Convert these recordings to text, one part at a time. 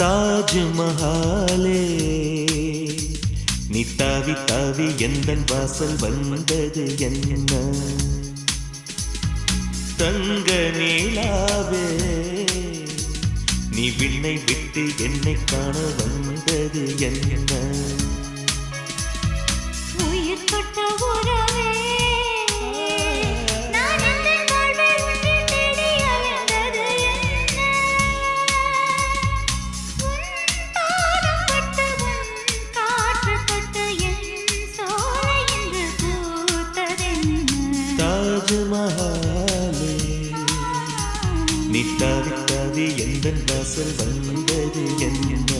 தாஜ்மஹாலே நீ தாவி தாவி எந்தன் வாசல் வந்தது என்ன? தங்க நீலாவே நீ விண்ணை விட்டு என்னை காண வந்தது என்ன? உயிர் தாஜ்மஹாலே நீ தாவி எந்த வாசல் வந்தது என்ன?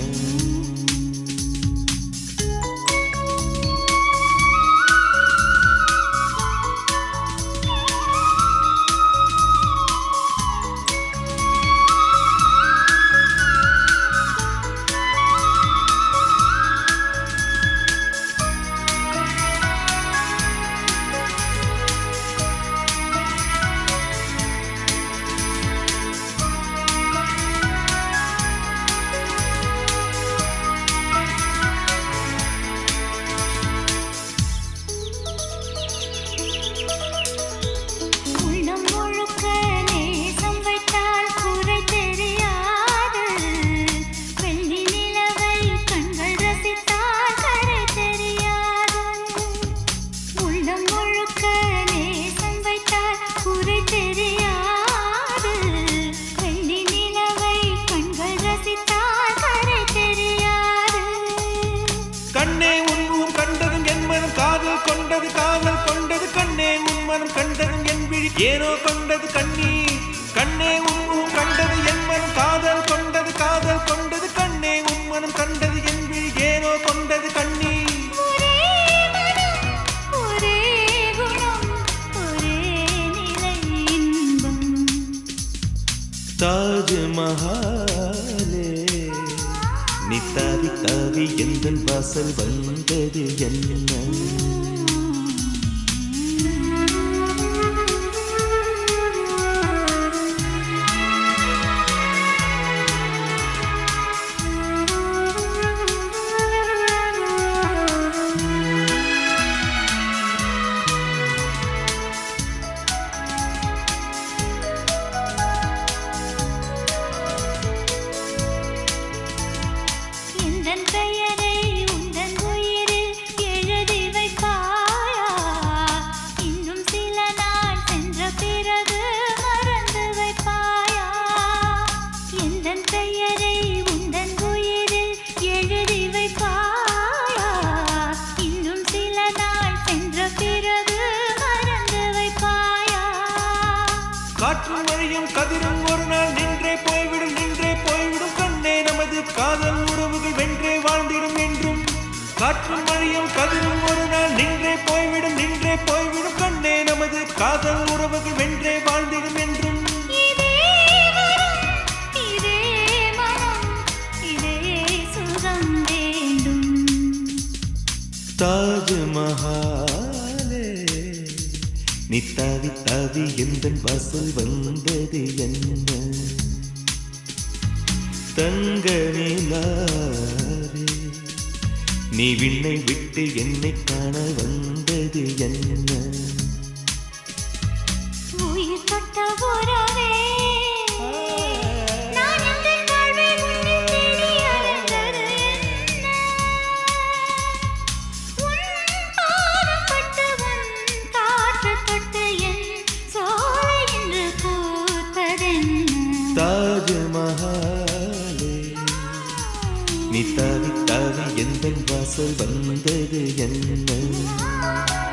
உள்ளம் முழுக்க நேசம் வைத்தால் குறை தெரியாது. வெள்ளி நிலவை கண்கள் ரசித்தால் கரை தெரியாது. கண்ணே உன்முகம் கண்டதும் என் மனம் காதல் கொண்டது காதல் கொண்டது. கண்ணே உன் மனம் கண்டதும் என் விழி. ஏனோ கொண்டது தாஜ்மஹாலே நீ தாவி தாவி எந்த வாசல் வந்தது என்ன? காற்று மழையும் கதிரும் ஒரு நாள் நின்றே போய்விடும் நின்றே போய்விடும். கண்ணே நமது காதல் மகாலே. நீ தவி தவி எந்த வாசல் வந்தது என்ன? தங்க நிலாரே நீ விண்ணை விட்டு என்னை காண வந்தது என்ன? உயிர் தொட்ட நீ தாவி தாவி எந்த வாசல் வந்தது என்ன?